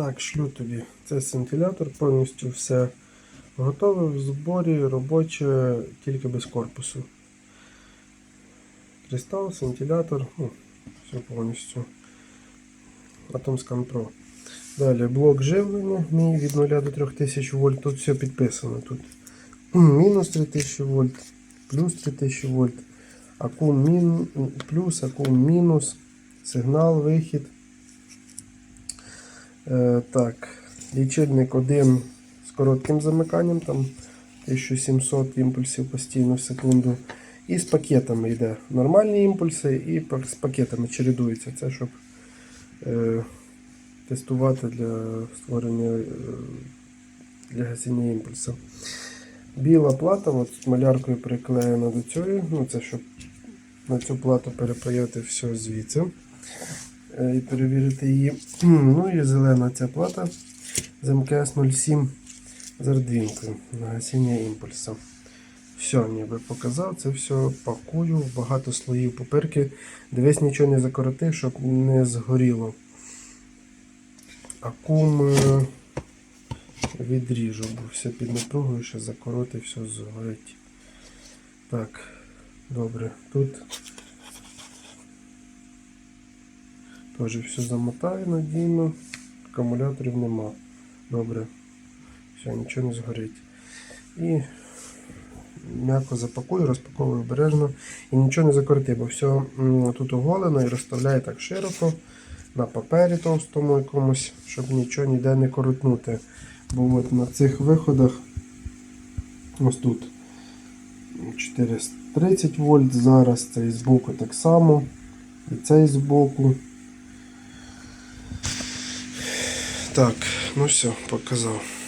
Так, шлю тобі. Це синтилятор, повністю все готове в зборі, робоче, тільки без корпусу. Кристал, синтилятор, ну, все повністю. Atomscan Pro. Далі блок живлення мій від 0 до 3000 вольт. Тут все підписано. Тут мінус 3000 вольт, плюс 3000 вольт, акум мін, плюс, акум мінус, сигнал, вихід. Е, так, лічильник один з коротким замиканням, там 1700 імпульсів постійно в секунду. І з пакетами йде. Нормальні імпульси і з пакетами чередуються. Це щоб е, тестувати для створення е, для гасіння імпульсу. Біла плата, от маляркою приклеєна до цієї. Ну, це щоб на цю плату перепаяти все звідси і перевірити її. Ну і зелена ця плата з МКС 07 з ардвінкою на гасіння імпульсу. Все, ніби показав, це все пакую багато слоїв папирки. Дивись, нічого не закороти, щоб не згоріло. Акум е, відріжу, бо все під напругою, ще закороти, все згорить. Так, добре. Тут теж все замотаю надійно, акумуляторів нема. Добре. Все, нічого не згорить. І м'яко запакую, розпаковую обережно і нічого не закорити, бо все тут оголено і розставляю так широко на папері товстому якомусь, щоб нічого ніде не коротнути. Бо от на цих виходах ось тут 430 вольт зараз, цей збоку так само, і цей збоку. Так, ну все, показав.